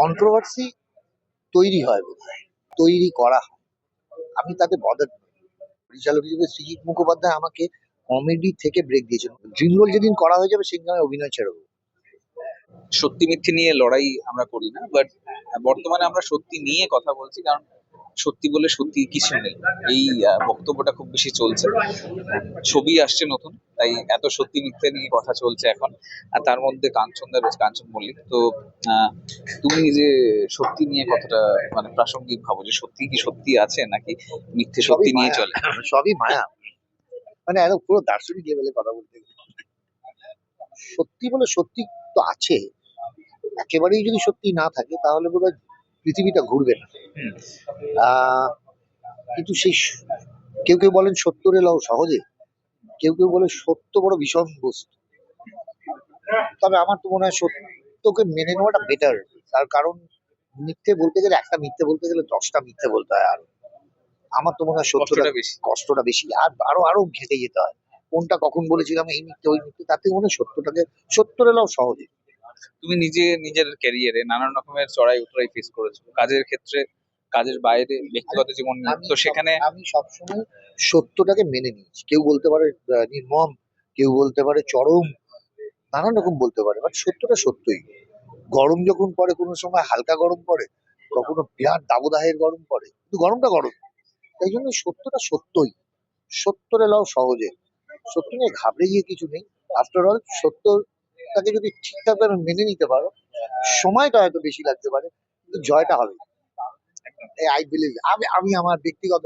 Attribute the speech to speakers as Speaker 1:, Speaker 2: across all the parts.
Speaker 1: Controversy তৈরি হয় বোধ তৈরি করা হয়। আমি তাতে বদার পরিচালক হিসেবে সৃজিৎ মুখোপাধ্যায় আমাকে কমেডি থেকে ব্রেক ড্রিম রোল যেদিন করা হয়ে যাবে সেদিন আমি অভিনয় ছেড়ে দেবো।
Speaker 2: সত্যি মিথ্যে নিয়ে লড়াই আমরা করি না বাট বর্তমানে আমরা সত্যি নিয়ে কথা বলছি, কারণ সত্যি বলে সত্যি কিছু নেই এই বক্তব্যটা খুব বেশি চলছে। ছবি আসছে নতুন তাই এত সত্যি মিথ্যে নিয়ে কথা চলছে এখন। আর তার মধ্যে কাঞ্চনদা রয়েছে কাঞ্চন মল্লিক। তো তুমি যে সত্যি নিয়ে কতটা মানে প্রাসঙ্গিক ভাবো যে সত্যি কি সত্যি আছে নাকি মিথ্যে সত্যি নিয়ে চলে?
Speaker 1: সবই মায়া। মানে একদম পুরো দার্শনিক লেভেলে কথা বলতে। সত্যি বলে সত্যি তো আছে। একেবারেই যদি সত্যি না থাকে তাহলে বোধহয় পৃথিবীটা ঘুরবে না। কিন্তু সেই কেউ কেউ বলেন সত্তর এলাও সহজে। কেউ কেউ বলে সত্য বড় ভীষণ বস্তু। তবে আমার তো মনে হয় সত্যকে মেনে নেওয়াটা বেটার তার কারণ মিথ্যে বলতে গেলে একটা মিথ্যে বলতে গেলে দশটা মিথ্যে বলতে হয় আর। আমার তো মনে হয় সত্যটা
Speaker 2: কষ্টটা বেশি।
Speaker 1: কষ্টটা বেশি। আর আরও আরও ঘেটে যেতে হয়। কোনটা কখন বলেছিলাম এই মিথ্যে ওই মিথ্যে তাতে মনে হয় সত্যটাকে সত্তর এলাও সহজে।
Speaker 2: তুমি নিজে নিজের ক্যারিয়ারে নানান রকমের চড়াই উতরাই ফেস করেছ। কাজের ক্ষেত্রে কাজের বাইরে ব্যক্তিগত জীবন নিয়ে। তো সেখানে
Speaker 1: আমি সবসময় সত্যটাকে মেনে নিয়েছি। কেউ বলতে পারে নির্মম কেউ বলতে পারে চরম নানান রকম বলতে পারে বাট সত্যটা সত্যই। গরম যখন পড়ে কোনো সময় হালকা গরম পড়ে কখনো বিরাট দাবদাহের গরম পড়ে কিন্তু গরমটা গরম। তাই জন্য সত্যটা সত্যই। সত্তর এলাও সহজে। সত্য নিয়ে ঘাবড়ে গিয়ে কিছু নেই। আফটার অল সত্যটাকে যদি ঠিকঠাক মেনে নিতে পারো সময়টা হয়তো বেশি লাগতে পারে কিন্তু জয়টা হবে আই বিলিভ আমি আমি আমার ব্যক্তিগত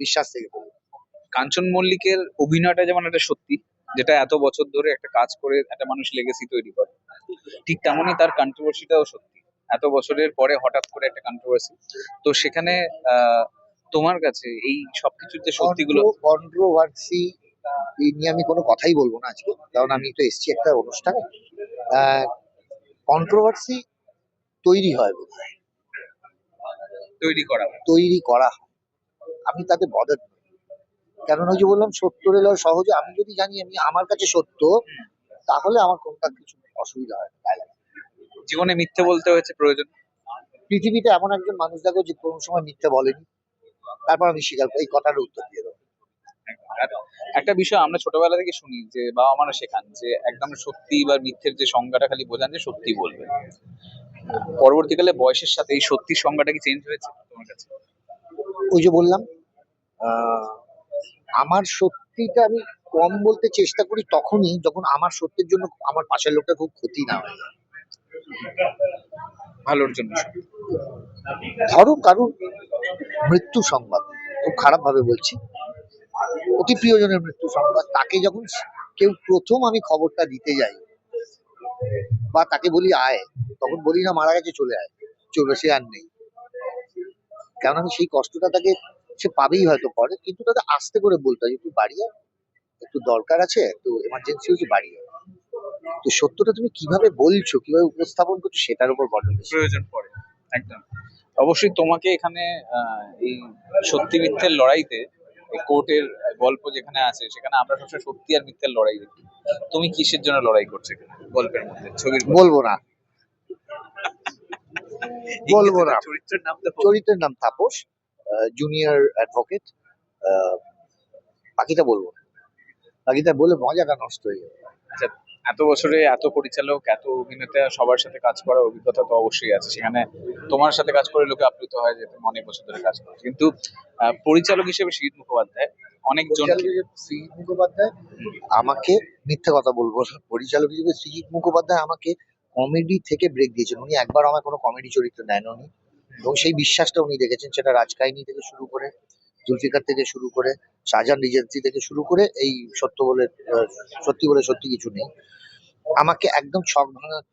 Speaker 1: বিশ্বাস থেকে বলব।
Speaker 2: কাঞ্চন মল্লিকের অভিনয়টা যেমন একটা সত্যি যেটা এত বছর ধরে একটা কাজ করে একটা মানুষ লেগেসি তৈরি করে ঠিক তেমনই তার কন্ট্রোভার্সিটাও সত্যি। এত বছরের পরে হঠাৎ করে একটা কন্ট্রোভার্সি তো সেখানে তোমার কাছে এই সবকিছুর যে সত্যিগুলো
Speaker 1: কন্ট্রোভার্সি এই নিয়ে আমি কোনো কথাই বলব না আজকে কারণ আমি তো এসছি একটা অনুষ্ঠানে। কন্ট্রোভার্সি তৈরি হয় বোধ হয়
Speaker 2: তৈরি করা
Speaker 1: তৈরি করা হয়। আমি তাতে বদার কেন ওই যে বললাম সত্তর এলো সহজে। আমি যদি জানি আমি আমার কাছে সত্য তাহলে আমার কোনটা কিছু অসুবিধা হয় না।
Speaker 2: জীবনে মিথ্যে বলতে হয়েছে প্রয়োজন?
Speaker 1: পৃথিবীতে এমন একজন মানুষ দেখো যে কোনো সময় মিথ্যে বলেনি। তারপর আমি স্বীকার করি এই কথার উত্তর দিয়ে দেবো।
Speaker 2: একটা বিষয় আমরা ছোটবেলা থেকে শুনি যে বাবা মারা শেখান যে একদম সত্যি বা মিথ্যের যে সংজ্ঞাটা খালি বোঝান যে সত্যি বলবে। পরবর্তীকালে বয়সের সাথে এই সত্যির সংজ্ঞাটা কি চেঞ্জ হয়েছে তোমার কাছে?
Speaker 1: ওই যে বললাম। আমার সত্যিটা আমি কম বলতে চেষ্টা করি তখনই যখন আমার সত্যের জন্য আমার পাশের লোকটা খুব ক্ষতি না হয়।
Speaker 2: ভালোর জন্য।
Speaker 1: ধরো কারুর মৃত্যু সংবাদ খুব খারাপ ভাবে বলছি। অতি প্রিয়জনের মৃত্যু সংবাদ তাকে যখন কেউ প্রথম আমি খবরটা দিতে যাই বা তাকে বলি আয় তখন বলি না মারা গেছে চলে আয়। চলে সে আর নেই। কারণ আমি সেই কষ্টটা তাকে সে পাবেই হয়তো পরে কিন্তু তাকে আস্তে করে বলতে হয় তুই বাড়ি একটু দরকার আছে একটু এমার্জেন্সি হচ্ছে বাড়ি তো সত্যটা তুমি কীভাবে বলছো কীভাবে উপস্থাপন করছ সেটার উপর বড়
Speaker 2: প্রয়োজন পড়ে একদম। অবশ্যই তোমাকে এখানে আহ, এই সত্যি মিথ্যের লড়াইতে কোর্টের গল্প যেখানে আছে সেখানে আমরা সবসময় সত্যি আর মিথ্যের লড়াই দেখি। তুমি কিসের জন্য লড়াই করছ গল্পের মধ্যে ছবির
Speaker 1: বলব না। বলব না।
Speaker 2: চরিত্রের নাম
Speaker 1: চরিত্রের নাম তাপস জুনিয়র অ্যাডভোকেট বাকিটা বলব না। বাকিটা বলে মজাটা নষ্ট হয়ে যাবে।
Speaker 2: আচ্ছা এত বছরে এত পরিচালক এত অভিনেতা সবার সাথে কাজ করার অভিজ্ঞতা তো অবশ্যই আছে। সেখানে তোমার সাথে কাজ করে লোকে আপ্লুত হয় যে তুমি অনেক বছর ধরে কাজ করছ কিন্তু পরিচালক হিসেবে শহীদ মুখোপাধ্যায় অনেকজন
Speaker 1: সৃজিৎ মুখোপাধ্যায়? আমাকে মিথ্যে কথা বলব পরিচালক হিসেবে সৃজিৎ মুখোপাধ্যায় আমাকে কমেডি থেকে ব্রেক দিয়েছেন। উনি একবার আমার কোনো কমেডি চরিত্র দেন উনি এবং সেই বিশ্বাসটা উনি দেখেছেন সেটা রাজকাহিনী থেকে শুরু করে, জুলফিকার থেকে শুরু করে, শাহজাহান রিজেন্সি থেকে শুরু করে এই সত্য বলে সত্যি বলে সত্যি কিছু নেই। আমাকে একদম ছক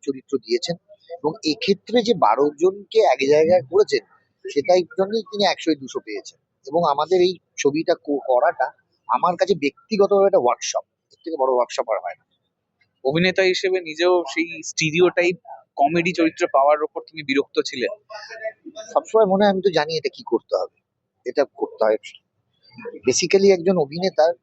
Speaker 1: চরিত্র দিয়েছেন এবং এক্ষেত্রে যে বারো জনকে এক জায়গায় করেছেন সেটাই জন্যই তিনি একশো দুশো পেয়েছেন। এবং আমাদের এই ছবিটা করাটা আমার কাছে ব্যক্তিগতভাবে একটা ওয়ার্কশপ এর থেকে বড় ওয়ার্কশপ আর হয় না।
Speaker 2: অভিনেতা হিসেবে নিজেও সেই স্টিরিও টাইপ কমেডি চরিত্র পাওয়ার উপর তুমি বিরক্ত ছিলে?
Speaker 1: সবসময় মনে হয় আমি তো জানি এটা কি করতে হবে, এটা করতে হয়। বেসিক্যালি একজন অভিনেতার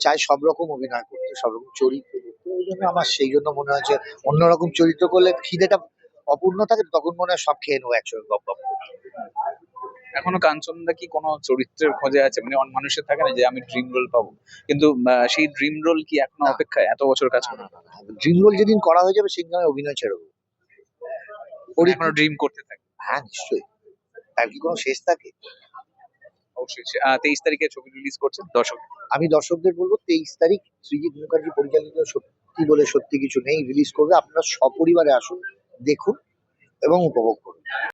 Speaker 1: চায় সব রকম অভিনয় করতে, সব রকম চরিত্র ওই জন্য আমার সেই জন্য মনে হয়েছে অন্যরকম চরিত্র করলে খিদেটা অপূর্ণ থাকে, তখন মনে হয় সব খেয়ে নেব একসঙ্গে গপ গপ।
Speaker 2: এখনও কাঞ্চনদা কি কোনো চরিত্রের খোঁজে আছে? মানে মানুষের থাকে না যে আমি ড্রিম রোল পাবো। কিন্তু সেই ড্রিম রোল কি
Speaker 1: এখনও
Speaker 2: অপেক্ষায়? এত বছর কাজ করে।
Speaker 1: ড্রিম রোল যেদিন করা হয়ে যাবে সেদিন আমি অভিনয় ছেড়ে দেবো।
Speaker 2: ওর এখনও ড্রিম করতে থাকে।
Speaker 1: হ্যাঁ নিশ্চয়ই। তার কি কোনো শেষ থাকে?
Speaker 2: অবশ্যই তেইশ তারিখে ছবি রিলিজ করছেন দর্শক।
Speaker 1: আমি দর্শকদের বলব তেইশ তারিখ সৃজিৎ মুখার্জি পরিচালিত সত্যি বলে সত্যি কিছু নেই। রিলিজ করবে। আপনারা সপরিবারে আসুন দেখুন এবং উপভোগ করুন।